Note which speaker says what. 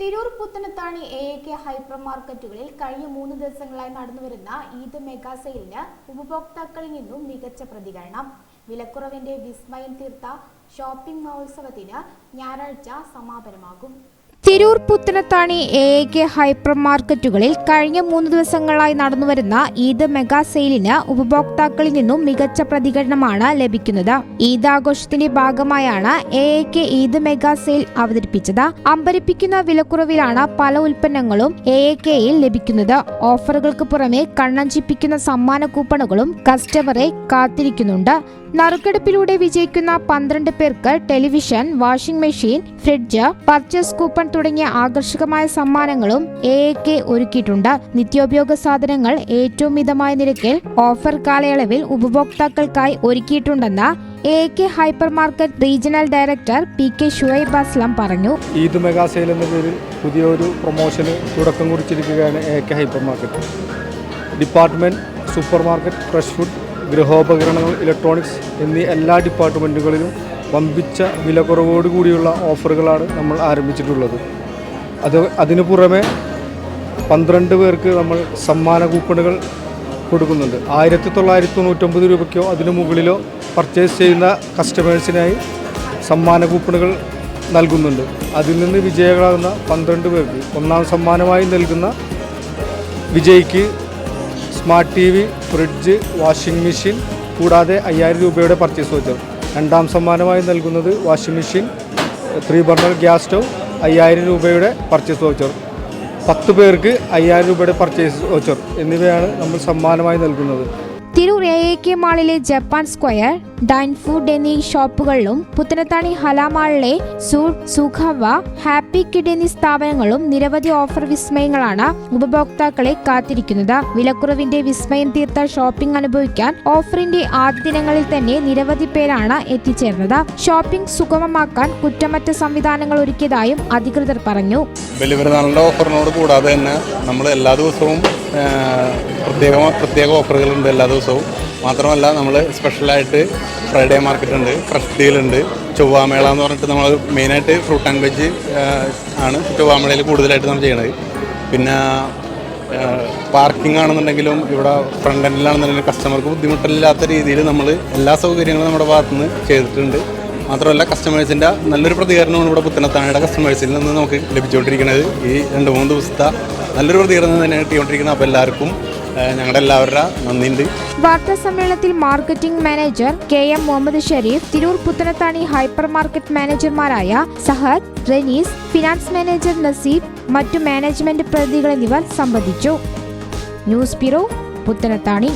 Speaker 1: Tirur Puthanathani A A K hyper മാർക്കറ്റുകളിൽ കഴിഞ്ഞ മൂന്ന് ദിവസങ്ങളായി നടന്നുവരുന്ന ഈദ് മെഗാ സെയിലിന് ഉപഭോക്താക്കളിൽ നിന്നും മികച്ച പ്രതികരണം. വിലക്കുറവിന്റെ വിസ്മയം തീർത്ത ഷോപ്പിംഗ് മഹോത്സവത്തിന് ഞായറാഴ്ച സമാപനമാകും.
Speaker 2: Tirur Puthanathani A K hyper മാർക്കറ്റുകളിൽ കഴിഞ്ഞ മൂന്ന് ദിവസങ്ങളായി നടന്നുവരുന്ന ഈദ് മെഗാ സെയിലിന് ഉപഭോക്താക്കളിൽ നിന്നും മികച്ച പ്രതികരണമാണ് ലഭിക്കുന്നത്. ഈദ് ആഘോഷത്തിന്റെ ഭാഗമായാണ് A K Eid mega sale അവതരിപ്പിച്ചത്. അമ്പരിപ്പിക്കുന്ന വിലക്കുറവിലാണ് പല ഉൽപ്പന്നങ്ങളും എ കെയിൽ ലഭിക്കുന്നത്. ഓഫറുകൾക്ക് പുറമെ കണ്ണഞ്ചിപ്പിക്കുന്ന സമ്മാന കൂപ്പണുകളും കസ്റ്റമറെ കാത്തിരിക്കുന്നുണ്ട്. നറുക്കെടുപ്പിലൂടെ വിജയിക്കുന്ന പന്ത്രണ്ട് പേർക്ക് television washing machine fridge purchase coupon തുടങ്ങിയ ആകർഷകമായ സമ്മാനങ്ങളും എ എ കെ ഒരുക്കിയിട്ടുണ്ട്. നിത്യോപയോഗ സാധനങ്ങൾ ഏറ്റവും മിതമായ നിരക്കിൽ ഓഫർ കാലയളവിൽ ഉപഭോക്താക്കൾക്കായി ഒരുക്കിയിട്ടുണ്ടെന്ന് A K hyper market regional director P K Shuhaib Aslam പറഞ്ഞു.
Speaker 3: ഈദ് മെഗാ സെയിൽ എന്ന പേരിൽ പുതിയൊരു പ്രൊമോഷന് തുടക്കം കുറിച്ചിരിക്കുകയാണ് A K hyper market department super market fresh food ഗൃഹോപകരണങ്ങൾ electronics എന്നീ എല്ലാ ഡിപ്പാർട്ട്മെന്റുകളിലും വമ്പിച്ച വിലക്കുറവോടുകൂടിയുള്ള ഓഫറുകളാണ് നമ്മൾ ആരംഭിച്ചിട്ടുള്ളത്. അത് അതിനു പുറമെ പന്ത്രണ്ട് പേർക്ക് നമ്മൾ സമ്മാന കൂപ്പണുകൾ കൊടുക്കുന്നുണ്ട്. ആയിരത്തി തൊള്ളായിരത്തി തൊണ്ണൂറ്റൊമ്പത് രൂപയ്ക്കോ അതിനു മുകളിലോ പർച്ചേസ് ചെയ്യുന്ന കസ്റ്റമേഴ്സിനായി സമ്മാന കൂപ്പണുകൾ നൽകുന്നുണ്ട്. അതിൽ നിന്ന് വിജയികളാകുന്ന പന്ത്രണ്ട് പേർക്ക് ഒന്നാം സമ്മാനമായി നൽകുന്ന വിജയ്ക്ക് smart T V fridge washing machine കൂടാതെ അയ്യായിരം രൂപയുടെ പർച്ചേസ് വൗച്ചർ രണ്ടാം സമ്മാനമായി നൽകുന്നത് washing machine three burner gas stove അയ്യായിരം രൂപയുടെ പർച്ചേസ് വൗച്ചർ പത്ത് പേർക്ക് അയ്യായിരം രൂപയുടെ പർച്ചേസ് വൗച്ചർ എന്നിവയാണ് നമ്മൾ സമ്മാനമായി നൽകുന്നത്.
Speaker 2: തിരൂർ എ എ കെ മാളിലെ ജപ്പാൻ സ്ക്വയർ ഡൈൻ ഫുഡ് എന്നീ ഷോപ്പുകളിലും പുത്തനത്താണി ഹലാമാളിലെ സുഖവ ഹാപ്പി കിഡ് എന്നീ സ്ഥാപനങ്ങളും നിരവധി ഓഫർ വിസ്മയങ്ങളാണ് ഉപഭോക്താക്കളെ കാത്തിരിക്കുന്നത്. വിലക്കുറവിന്റെ വിസ്മയം തീർത്ത ഷോപ്പിംഗ് അനുഭവിക്കാൻ ഓഫറിന്റെ ആദ്യ ദിനങ്ങളിൽ തന്നെ നിരവധി പേരാണ് എത്തിച്ചേർന്നത്. ഷോപ്പിംഗ് സുഗമമാക്കാൻ കുറ്റമറ്റ സംവിധാനങ്ങൾ ഒരുക്കിയതായും അധികൃതർ പറഞ്ഞു.
Speaker 4: ബലിപെരുന്നാളിന്റെ ഓഫറിനോട് കൂടാതെ തന്നെ നമ്മൾ എല്ലാ ദിവസവും പ്രത്യേക പ്രത്യേക ഓഫറുകളുണ്ട് എല്ലാ ദിവസവും. മാത്രമല്ല നമ്മൾ സ്പെഷ്യലായിട്ട് ഫ്രൈഡേ മാർക്കറ്റ് ഉണ്ട് ഫ്രഷ് ഡീൽ ഉണ്ട്. ചൊവ്വാമേള എന്ന് പറഞ്ഞിട്ട് നമ്മൾ മെയിനായിട്ട് ഫ്രൂട്ട് ആൻഡ് വെജ് ആണ് ചൊവ്വാമേളയിൽ കൂടുതലായിട്ട് നമ്മൾ ചെയ്യണത്. പിന്നെ പാർക്കിംഗ് ആണെന്നുണ്ടെങ്കിലും ഇവിടെ ഫ്രണ്ട് എൻഡിലാണെന്നുണ്ടെങ്കിലും കസ്റ്റമർക്ക് ബുദ്ധിമുട്ടില്ലാത്ത രീതിയിൽ നമ്മൾ എല്ലാ സൗകര്യങ്ങളും നമ്മുടെ ഭാഗത്തുനിന്ന് ചെയ്തിട്ടുണ്ട്. മാത്രമല്ല കസ്റ്റമേഴ്സിന്റെ നല്ലൊരു പ്രതികരണമാണ് ഇവിടെ പുത്തനത്താണയുടെ കസ്റ്റമേഴ്സിൽ നിന്ന് നമുക്ക് ലഭിച്ചുകൊണ്ടിരിക്കുന്നത്. ഈ രണ്ട് മൂന്ന് ദിവസത്തെ നല്ലൊരു പ്രതികരണം തന്നെ കിട്ടിക്കൊണ്ടിരിക്കുന്നത്. അപ്പോൾ എല്ലാവർക്കും ഞങ്ങളുടെ എല്ലാവരുടെ നന്ദിയുണ്ട്.
Speaker 2: വാർത്താ സമ്മേളനത്തിൽ marketing manager K M Muhammad Sharif Tirur Puthanathani hyper market മാനേജർമാരായ Sahad Ranees finance manager Naseeb മറ്റു മാനേജ്മെന്റ് പ്രതിനിധികൾ എന്നിവർ സംബന്ധിച്ചു. News bureau Puthanathani.